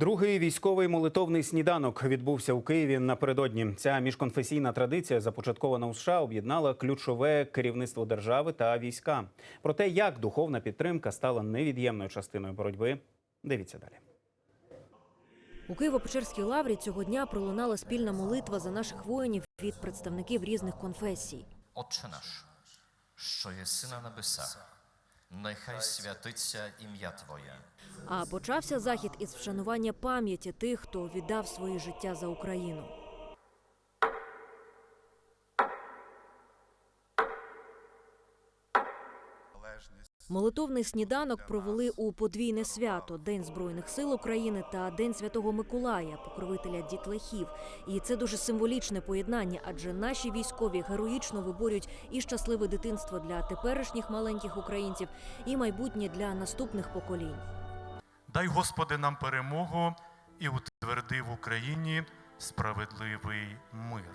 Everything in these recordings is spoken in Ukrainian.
Другий військовий молитовний сніданок відбувся у Києві напередодні. Ця міжконфесійна традиція, започаткована у США, об'єднала ключове керівництво держави та війська. Про те, як духовна підтримка стала невід'ємною частиною боротьби, дивіться далі. У Києво-Печерській лаврі цього дня пролунала спільна молитва за наших воїнів від представників різних конфесій. Отче наш, що єси на небесах, нехай святиться ім'я Твоє. А почався захід із вшанування пам'яті тих, хто віддав своє життя за Україну. Молитовний сніданок провели у подвійне свято День Збройних сил України та День Святого Миколая, покровителя дітлахів. І це дуже символічне поєднання, адже наші військові героїчно виборюють і щасливе дитинство для теперішніх маленьких українців, і майбутнє для наступних поколінь. Дай, Господи, нам перемогу і утверди в Україні справедливий мир.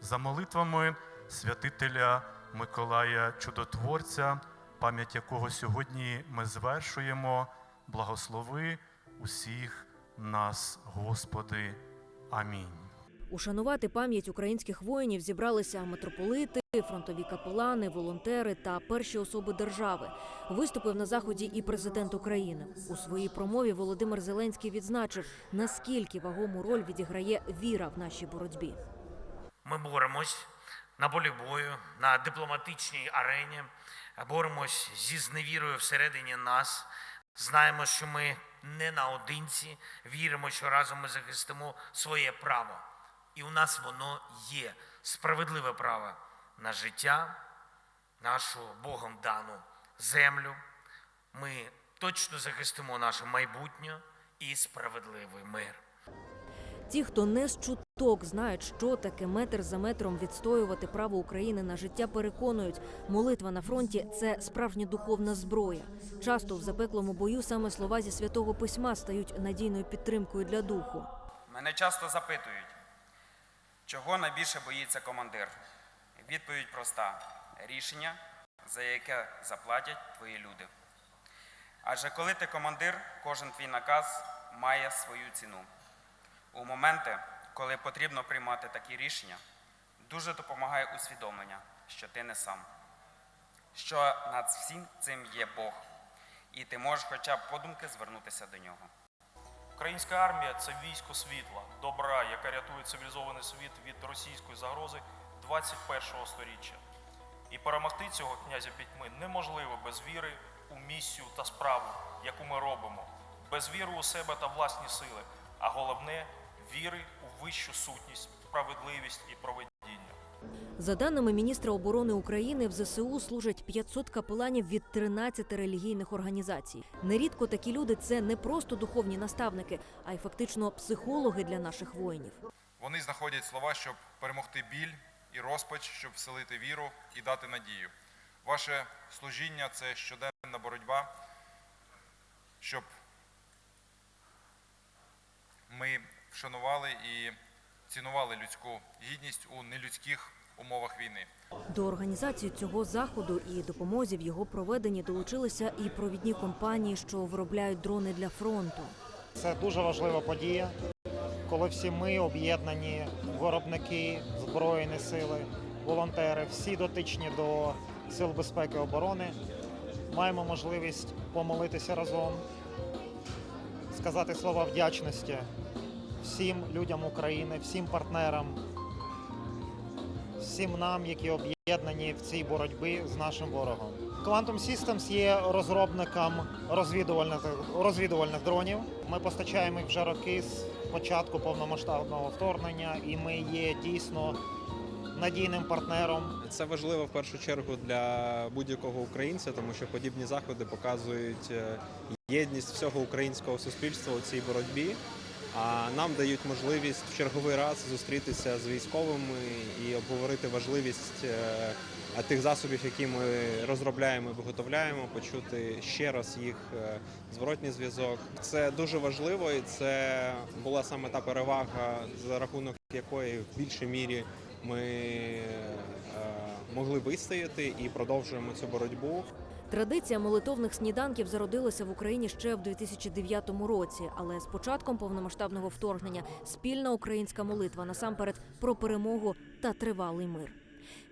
За молитвами святителя Миколая Чудотворця, пам'ять якого сьогодні ми звершуємо, благослови усіх нас, Господи. Амінь. Ушанувати пам'ять українських воїнів зібралися митрополити, фронтові капелани, волонтери та перші особи держави. Виступив на заході і президент України. У своїй промові Володимир Зеленський відзначив, наскільки вагому роль відіграє віра в нашій боротьбі. Ми боремось на полі бою, на дипломатичній арені, боремось зі зневірою всередині нас. Знаємо, що ми не наодинці, віримо, що разом ми захистимо своє право. І у нас воно є справедливе право на життя, нашу Богом дану землю. Ми точно захистимо наше майбутнє і справедливий мир. Ті, хто не з чуток знають, що таке метр за метром відстоювати право України на життя, переконують, молитва на фронті це справжня духовна зброя. Часто в запеклому бою саме слова зі святого письма стають надійною підтримкою для духу. Мене часто запитують, чого найбільше боїться командир. Відповідь проста: рішення, за яке заплатять твої люди. Адже коли ти командир, кожен твій наказ має свою ціну. У моменти, коли потрібно приймати такі рішення, дуже допомагає усвідомлення, що ти не сам, що над всім цим є Бог, і ти можеш хоча б подумки звернутися до нього. Українська армія це військо світла, добра, яка рятує цивілізований світ від російської загрози 21-го сторіччя. І перемогти цього князя пітьми неможливо без віри у місію та справу, яку ми робимо, без віри у себе та власні сили, а головне віри у вищу сутність, справедливість і проведіння. За даними міністра оборони України, в ЗСУ служать 500 капеланів від 13 релігійних організацій. Нерідко такі люди це не просто духовні наставники, а й фактично психологи для наших воїнів. Вони знаходять слова, щоб перемогти біль і розпач, щоб вселити віру і дати надію. Ваше служіння це щоденна боротьба, щоб ми вшанували і цінували людську гідність у нелюдських умовах війни. До організації цього заходу і допомозі в його проведенні долучилися і провідні компанії, що виробляють дрони для фронту. Це дуже важлива подія, коли всі ми об'єднані виробники, збройні сили, волонтери, всі дотичні до сил безпеки і оборони, маємо можливість помолитися разом, сказати слова вдячності всім людям України, всім партнерам, всім нам, які об'єднані в цій боротьбі з нашим ворогом. Quantum Systems є розробником розвідувальних, розвідувальних дронів. Ми постачаємо їх вже роки з початку повномасштабного вторгнення, і ми є дійсно надійним партнером Це важливо в першу чергу для будь-якого українця, тому що подібні заходи показують е, єдність всього українського суспільства у цій боротьбі. А нам дають можливість в черговий раз зустрітися з військовими і обговорити важливість е, тих засобів, які ми розробляємо і виготовляємо, почути ще раз їх е, зворотній зв'язок. Це дуже важливо, і це була саме та перевага, за рахунок якої в більшій мірі ми е, могли вистояти і продовжуємо цю боротьбу. Традиція молитовних сніданків зародилася в Україні ще в 2009 році, але з початком повномасштабного вторгнення спільна українська молитва насамперед про перемогу та тривалий мир.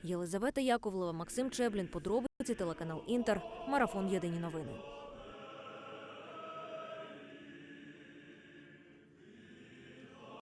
Єлизавета Яковлева, Максим Чеблін, подробиці телеканал Інтер, марафон Єдині новини.